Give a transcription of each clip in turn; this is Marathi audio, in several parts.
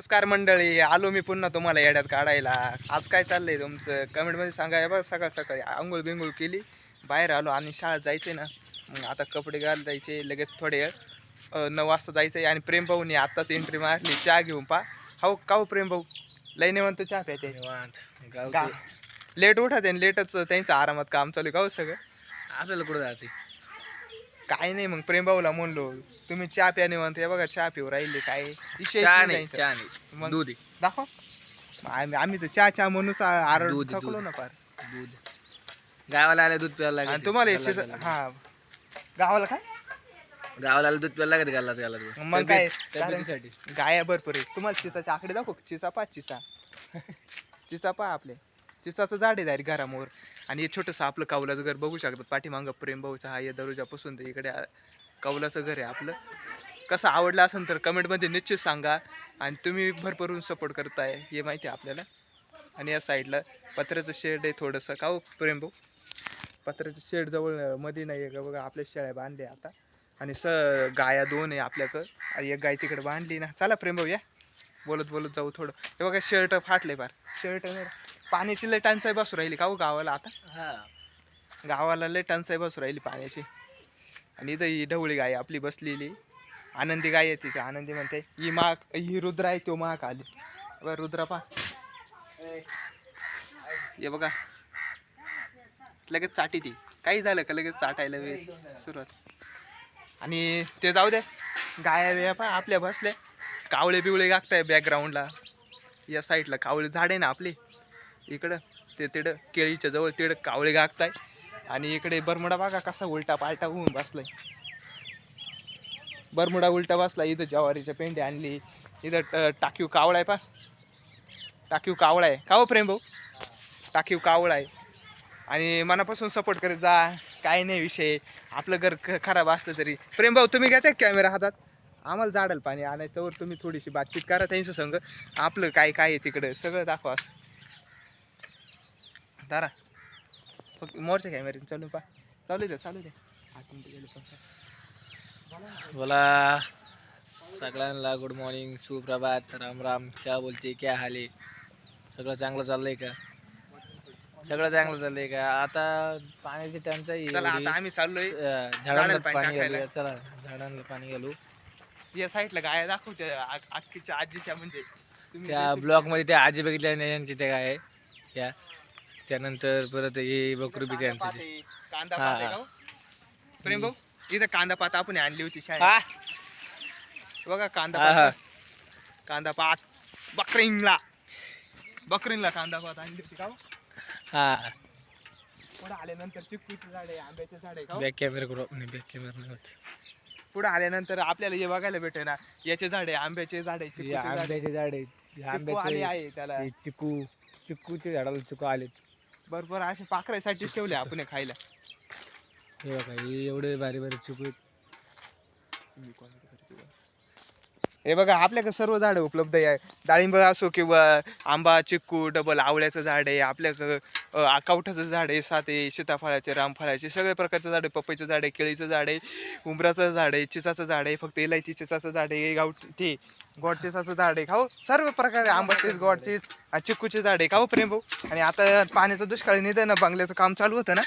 नमस्कार मंडळी आलो मी पुन्हा तुम्हाला येड्यात काढायला. आज काय चाललंय तुमचं? कमेंटमध्ये सांगा बघ सकाळ सकाळी आंघोळ बिंघोळ केली बाहेर आलो आणि शाळेत जायचे ना. मग आता कपडे घाल जायचे लगेच थोडे नऊ वाजता जायचं आणि प्रेम भाऊनी आत्ताच एंट्री मारली चहा घेऊन पा हो का हो प्रेम भाऊ? लई निवंत चहा प्यायचे लेट आहे लेटच त्यांचं आरामात काम चालू आहे का हो सगळं? आपल्याला कुठं जायचं काय नाही मग प्रेम भाऊला म्हणलो तुम्ही चहा प्या निवंत हे बघा चहा पिऊ राहिले काय? विषय चहा नाही चहा नाही. मग- दूध आहे. दाखव. आम्ही आम्ही तर चहा चहा म्हणून आरड दूध, थकलो दूध. ना फार. दूध गावाला आलं दूध प्यायला आणि लागत तुम्हाला याची. हा. गावाला काय? गावाला आलं दूध प्यायला लागत गाला गाला दूध. मग काय? तब्येतीसाठी. गाया भरपूर आहे तुम्हाला चिचाच्या आकडे दाखव. चिचा पा चिचा. चिचा पा आपले. चिस्ताचं झाड आहे डायरेक्ट घरामोर. आणि हे छोटंसं आपलं कावलाचं घर बघू शकतात पाठीमागं प्रेम भाऊचा हा या दरोजापासून ते इकडे कावलाचं कौलाचं घर आहे आपलं. कसं आवडलं असेल तर कमेंटमध्ये निश्चित सांगा. आणि तुम्ही भरभरून सपोर्ट करताय हे माहिती आहे आपल्याला. आणि या साईडला पत्र्याचं शेड आहे थोडंसं. का हो प्रेम भाऊ? पत्र्याचं शेड जवळमध्ये नाही आहे का बघा? आपल्या शेळ्या बांधल्या आता. आणि स गाया दोन आहे आपल्याकडं. एक गाय तिकडे बांधली ना. चला प्रेम भाऊ या. बोलत बोलत जाऊ थोडं. हे बघा शर्ट फाटले फार. शर्ट पाण्याची लय टंचाई बसू राहिली का हो गावाला आता? हा. गावाला लय टंचाई बसू राहिली पाण्याची. आणि इथं ही ढवळी गाय आपली बसलेली. आनंदी गाय आहे तिची. आनंदी म्हणते ही माक ही रुद्र आहे तो महाक आली. बरं रुद्र पा हे बघा. लगेच चाटी ती. काही झालं का लगेच चाटायला वेळ? सुरुवात. आणि ते जाऊ दे. गाया बिया पा आपल्या बसल्या. कावळे बिवळे गागताय बॅकग्राऊंडला या साईडला कावळे झाड आहे ना आपली. इकडं ते तिकडं केळीच्या जवळ तिकडं कावळे गागताय. आणि इकडे बरमुडा बघा कसा उलटा पालटा होऊन बसलाय. बरमुडा उलटा बसला इथं ज्वारीच्या पेंडी आणली. इथं टाकीव कावळा आहे पा टाकीव कावळा आहे. का हो प्रेम भाऊ? टाकीव कावळा आहे. आणि मनापासून सपोर्ट करत जा. काय नाही विषय. आपलं घर ख- खराब असलं तरी. प्रेम भाऊ तुम्ही घ्यायचा कॅमेरा हातात? आम्हाला झाडाला पाणी आणायचं तर तुम्ही थोडीशी बातचीत करा त्यांचं संग. आपलं काय काय आहे तिकडं? सगळं दाखवा असं. दारा. फक्त मोरच्या कॅमेऱ्याने चालू पा चालू द्या चालू द्या. आठ मिनिटं गेले पण. बोला. सगळ्यांना गुड मॉर्निंग सुप्रभात. राम राम. क्या बोलते क्या हाले सगळं चांगलं चाललंय का? सगळं चांगलं चाललंय का? आता पाण्याची टंचाई आम्ही चाललोय. झाडांना पाणी. घालूया. चला झाडांना पाणी घालू. या साईडला गाया दाखवते आ- आखीच्या आजीच्या म्हणजे. त्या ब्लॉकमध्ये त्या आजी बघितल्या नाही यांची त्या काय या. त्यानंतर परत हे बकरू बी त्यांचं कांदा पात आहे हा. का हो? प्रेम भाऊ इथं कांदा पात आपण आणली होती शाळेत. हा. बघा कांदा हा, हा. पात. कांदा पात. बकरींगला बकरींगला कांदा पात आणली होती का हो? हा. पुढे आल्यानंतर चिक्कूचे झाड आहे? आंब्याचे झाड आहे का हो? बॅक कॅमेरा करू बॅक कॅमेरा नाही होत पुढे आल्यानंतर आपल्याला हे बघायला भेटे ना याचे झाड आहे आंब्याचे झाड आहे हे चिक्कूचे झाड. आहे. आंब्याचे झाड आहेत चिक्कू आले आंब्याचे आहे त्याला. हे चिकू चिकूचे झाडाला चिकू आले बरोबर असे पाखरासाठी ठेवले आपण हे खायला. हे बघा हे एवढे भारी भारी चिकू आहेत. हे बघा आपल्याकडे सर्व झाडं उपलब्ध आहे. डाळिंब असो किंवा आंबा चिक्कू डबल आवळ्याचं झाड आहे. आपल्याकडं आकावठाचं झाड आहे सात आहे सीताफळाचे रामफळाचे सगळ्या प्रकारचं झाड आहे. पपईचं झाड आहे केळीचं झाड आहे उंबराचं झाड आहे चिचाचं झाड आहे फक्त इलायची चिचाचं झाड आहे गावठी ते गॉड चिचाचं झाड आहे. खाऊ सर्व प्रकारे आंबाचेच गोडचीच चिक्कूचे झाड आहे. खाऊ प्रेम भाऊ आणि आता पाण्याचं दुष्काळ निधन ना बंगल्याचं काम चालू होतं ना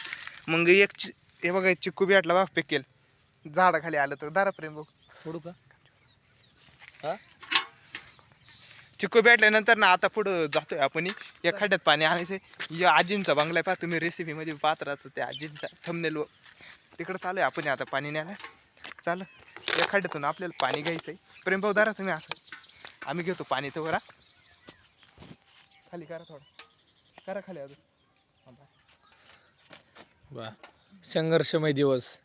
मग एक चि- हे बघा चिक्कू बी आटला बा पेकेल. झाडाखाली आलं तर. दारा प्रेम भाऊ सोडू का? चिक्कू भेटल्यानंतर ना आता पुढं जातोय आपण. एखाद्यात पाणी आणायचं या आजींचा बंगला आहे पहा तुम्ही रेसिपीमध्ये पाहत राहतो त्या आजींचा थमनेल तिकडं चालू आहे आपण आता पाणी न्यायला. चाल एखाद्यातून आपल्याला पाणी घ्यायचं आहे प्रेमभाऊ दारा तुम्ही असं. आम्ही घेतो पाणी तर करा खाली करा थोडं. करा खाली अजून. बस. वा. संघर्षमय दिवस.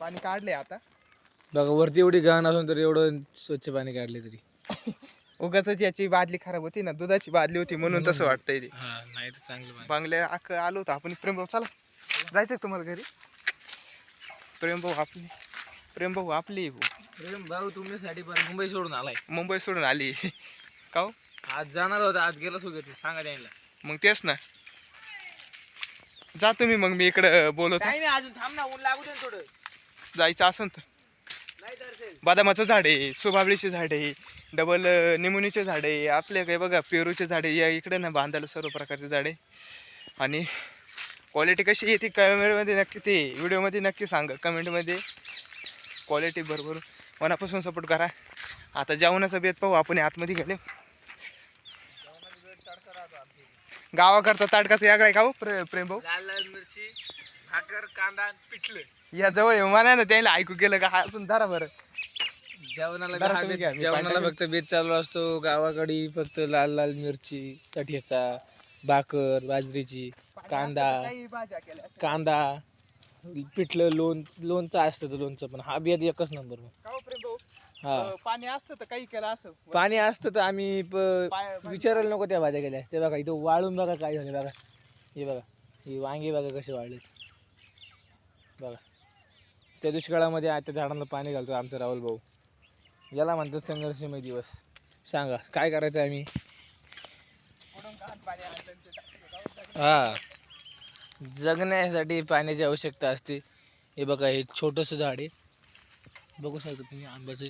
पाणी काढले आता. बघा वरती एवढी घाण असून तर एवढं स्वच्छ पाणी काढले तरी. उगाच याची बादली खराब होती ना दुधाची बादली होती म्हणून तसं वाटतंय ते. हा नाही तर चांगलं पाणी बंगल्या अख्ख आलो होतो आपण. प्रेमभाऊ चला. जायचं का तुम्हाला घरी? प्रेमभाऊ आपली प्रेमभाऊ आपली प्रेम भाऊ. तुमच्यासाठी पण मुंबई सोडून आलाय. मुंबई सोडून आली. का हो? आज जाणार होता आज गेला सुगत सांगा त्यांना. मग तेच ना. जा तुम्ही मग मी इकडं बोलवतो. काही नाही अजून थांब ना ऊन लागू दे ना थोडं. जायचं असेल तर. बदामाचं झाड आहे सुबाबळीचे झाड आहे डबल निमुनीचे झाड आहे आपले काही बघा पेरूचे झाडे या इकडे ना बांधायला सर्व प्रकारचे झाडे आणि क्वालिटी कशी येते कमेंटमध्ये नक्की ते व्हिडिओमध्ये नक्की सांगा कमेंटमध्ये क्वालिटी बरोबर मनापासून सपोर्ट करा. आता जेवणाचा बेत पाहू आपण आतमध्ये गेले. गावाकडचा ताटकाचा यागडा आहे का हो प्रे प्रेम भाऊ मिरची. भाकर कांदा पिठलं. या जवळ येऊ. मला ना त्याला ऐकू गेलं का? हा असून धरा बरं. जेवणाला जरा दहा तुम्ही बेत- घ्या, मी जेवणाला पाणी फक्त बेत चालू असतो. गावाकडे फक्त लाल लाल मिरची तठ्याचा भाकर बाजरीची कांदा कांदा पिठलं लोण लोणचं असतं लोणचं पण. हा बेत एकच नंबर मग. का हो प्रेम भाऊ? हा. अं, पाणी असतं तर काही केलं असतं. पाणी असतं तर आम्ही प- पाय- विचारायला नको त्या भाज्या गेल्या असते बघा इथं वाळून बघा काय झाले बघा. हे बघा हे वांगे बघा कसे वाळले बघा. त्या दुष्काळामध्ये आ- त्या झाडांना पाणी घालतो आमचा राहुल भाऊ. याला म्हणतात संघर्षमय दिवस. सांगा काय करायचं आम्ही? हा. जगण्यासाठी पाण्याची आवश्यकता असते. हे बघा हे छोटंसं झाड आहे. बघू शकता तुम्ही आंब्याचं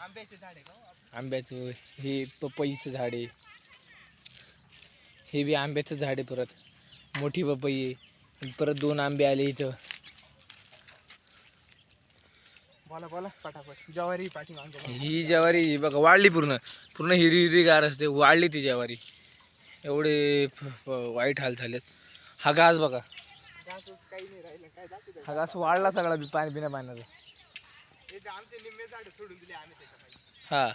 आंब्याचे झाड आहे का हो? आंब्याचं हे पपईचं झाड आहे. हे बी आंब्याचं झाड आहे परत. मोठी पपई आहे. परत दोन आंबे आले इथं. बोला बोला पटापट. ज्वारी पाठी मागं ही ज्वारी ही बघा वाढली पूर्ण. पूर्ण हिरी हिरी गार असते. वाढली ती ज्वारी. एवढे वाईट हाल झालेत. हा घास बघा. काही नाही राहिलं काय दाखवू द्या. हा घास वाढला सगळा बी पाणी बिना पाण्याचा. हे जे आमचे निम्मे झाड सोडून दिले आम्ही त्याच्यामध्ये. हा.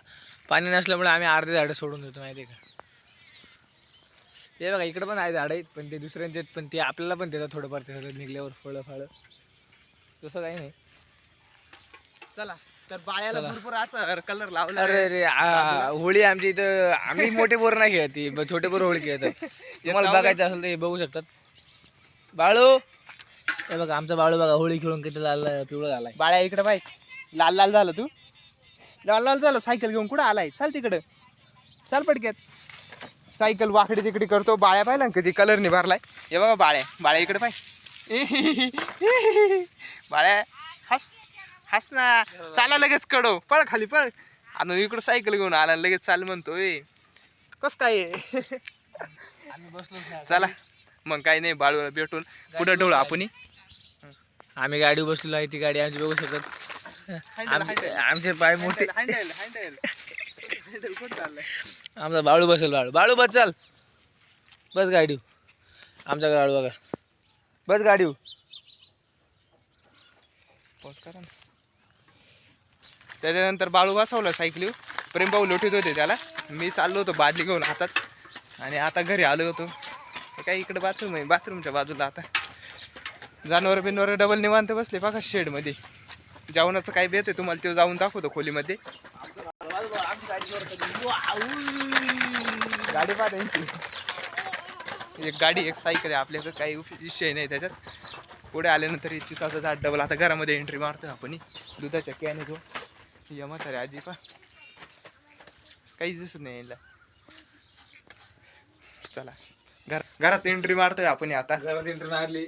पाणी नसल्यामुळे आम्ही अर्धे झाडं सोडून देतो माहिती आहे का? हे बघा इकडं पण आहे झाडं आहेत पण ते दुसऱ्यांचे आहेत पण ते आपल्याला पण देतात थोडंफार. ते सगळं निघल्यावर फळं फळं. तसं काही नाही. चला तर बाळ्याला. भरपूर असं कलर लावला अरे अरे आ- होळी आमची इथं आम्ही मोठे पोर नाही खेळत ती, ब- छोटे पोर होळी खेळतात. तुम्हाला. बघायचं असेल तर हे बघू शकतात. बाळू हे बघा आमचा बाळू बघा होळी खेळून किती लाल पिवळं झालाय. बाळ्या इकडे बाय. लाल लाल झालं तू? लाल लाल झालं सायकल घेऊन कुठं आलाय? चाल तिकडं. चाल पटक्यात. सायकल वाकडी तिकडी करतो बाळ्या पाहिला ना कधी कलरने भरलाय. हे बघा बाळ्या. बाळ्या इकडे पाय. बाळ्या हस. हस ना. चाला लगेच कडो पळ खाली पळ. आणि इकडं सायकल घेऊन आला लगेच चाल म्हणतोय. कस काय? चला. मग काही नाही बाळूला भेटून पुढे ढोळ आपण. आम्ही गाडीवर बसलेलो आहे ती गाडी आमची बघू शकतात आमचे पाय मोठे. आमचा बाळू बसेल बाळू. बाळू बस चाल. बस गाडी आमचा बाळू बघा. बस गाडी त्याच्यानंतर बाळू बसवला सायकलीव प्रेम भाऊ लोटीत होते त्याला. मी चाललो होतो बादली घेऊन हातात. आणि आता घरी आलो होतो. काय इकडे बाथरूम आहे? बाथरूमच्या बाजूला आता. जनावर बिनवर डबल निवांत बसले बघा शेडमध्ये. जेवणाचं काय बेत आहे तुम्हाला ते जाऊन दाखवतो खोलीमध्ये. गाडी पहा त्यांची. एक गाडी एक सायकल आहे. आपल्याकडं काही विषय नाही त्याच्यात. पुढे आल्यानंतर इच्छित असं झाड डबल आता घरामध्ये एंट्री मारतो आपण दुधाच्या कॅन जो या म्हातारे आजी पा काहीच दिसत नाही यायला. चला. घर घरात एंट्री मारतोय आपण आता. घरात एंट्री मारली.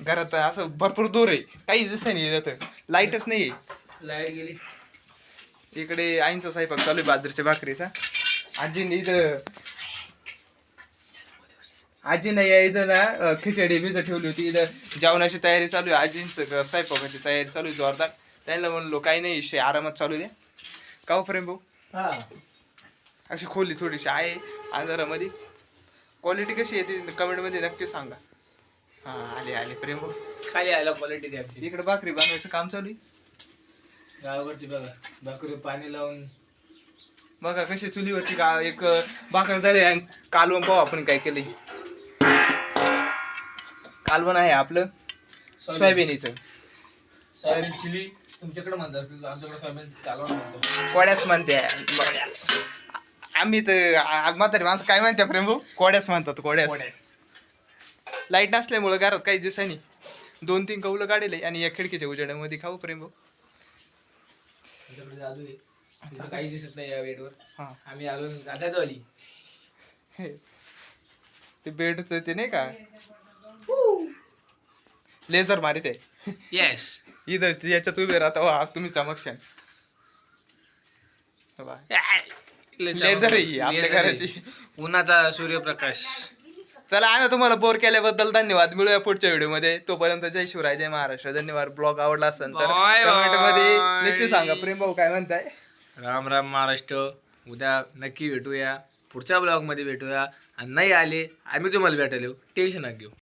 घरात असं भरपूर दूर आहे. काहीच दिसत नाही इथं. लाईटच नाही लाइट गेली. इकडे आईंचा स्वयंपाक चालू आहे बाजरीच्या भाकरीचा. आजीने इथं आजीनं या इथं ना खिचडी भिजत ठेवली होती. इथं जेवणाची तयारी चालू आहे. आजींचं स्वयंपाकाची तयारी चालू आहे जोरदार. त्यांना म्हणलो काही नाही विषय आरामात चालू द्या का हो प्रेम भाऊ हा. अशी खोली थोडीशी आहे अंधारामध्ये क्वालिटी कशी येते कमेंटमध्ये नक्की सांगा. हा आले आले प्रेम भाऊ खाली आला क्वालिटी द्यायची इकडे भाकरी बनवायचं काम चालू आहे? गावाकडची बघा भाकरी पाणी लावून. बघा कशी चुलीवरची का एक भाकर झाली आणि कालवण पाहू आपण काय केलंय. कालवण आहे आपलं. सोयाबीनीचं. Soyabean chilli. तुमच्याकडे म्हणत असतील आमच्याकडे सोयाबीन कालवण म्हणतो. कोड्यास म्हणते. आम्ही तर आ- म्हातारी माणसं काय म्हणते प्रेम? भाऊ कोड्यास म्हणतात कोड्यास. लाइट नसल्यामुळं घरात काही दिवसांनी दोन तीन कौलं काढले आणि या खिडकीच्या उजेड्यामध्ये खाऊ प्रेम. भाऊ तुमच्याकडे जादू आहे. तिथं काही दिसत नाही या बेडवर. हा. आम्ही आलो गाद्याच आली ते बेडच ते नाही का? लेझर मारित आहे. येस इथं याच्यात उभे राहता. वा तुम्ही चमकशान लेझर आहे ही आपल्या. घराची. उन्हाचा सूर्यप्रकाश. चला आम्ही तुम्हाला बोर केल्याबद्दल धन्यवाद. मिळूया पुढच्या व्हिडिओमध्ये. तोपर्यंत जय शिवराय जय महाराष्ट्र. धन्यवाद. ब्लॉग आवडला असेल तर Bye मध्ये bye. निश्चित सांगा. प्रेम भाऊ काय म्हणताय? राम राम महाराष्ट्र. उद्या नक्की भेटूया. पुढच्या ब्लॉगमध्ये भेटूया. आणि नाही आले आम्ही तुम्हाला भेटायला. येऊ टेन्शन नका घेऊ.